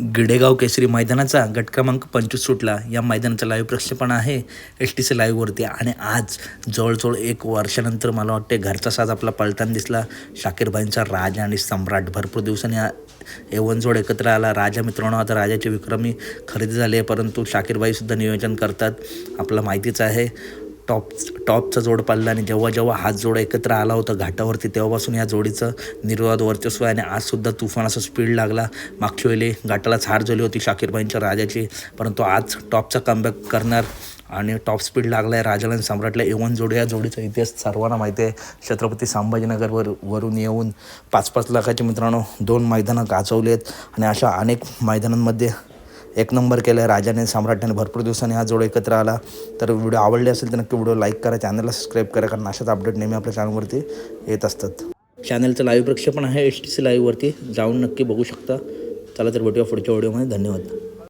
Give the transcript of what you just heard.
गिडेगाव केसरी मैदानाचा गट क्रमांक पंचवीस सुटला या मैदानाचं लाईव्ह प्रक्षेपण आहे. एस टी सी लाईव्हवरती आणि आज जवळजवळ एक वर्षानंतर मला वाटते घरचा साज आपला पलताना दिसला. शाकीरबाईंचा राजा आणि सम्राट भरपूर दिवसांनी एवनजोड जोड एकत्र आला. राजा मित्रांनो आता राजाचे विक्रमी खरेदी झाले परंतु शाकीरबाईसुद्धा नियोजन करतात. आपला माहितीच आहे. टॉप टॉपचा जोड पाळला आणि जेव्हा जेव्हा हात जोड एकत्र आला होता घाटावरती तेव्हापासून या जोडीचं निर्वाद वर्चस्व आहे आणि आजसुद्धा तुफान असं स्पीड लागला. मागच्या वेळी घाटालाच हार झाली होती शाकीरबाईंच्या राजाची परंतु आज टॉपचा कमबॅक करणार आणि टॉप स्पीड लागला आहे राजाला आणि सम्राटला एवन जोडी या जोडीचा इतिहास सर्वांना माहिती आहे. छत्रपती संभाजीनगरवर वरून येऊन पाच पाच लाखाचे मित्रांनो दोन मैदानं गाजवली आहेत आणि अशा अनेक मैदानांमध्ये एक नंबर केलं आहे. राजाने सम्राटाने भरपूर दिवसांनी हा जोड एकत्र आला. तर व्हिडिओ आवडले असेल तर नक्की व्हिडिओ लाईक करा चॅनलला सबस्क्राईब करा कारण अशाच अपडेट नेहमी आपल्या चॅनलवरती येत असतात. चॅनलचं लाईव्ह प्रक्षेपण आहे एच टी सी लाईव्हवरती जाऊन नक्की बघू शकता. चला तर भेटूया पुढच्या व्हिडिओमध्ये धन्यवाद.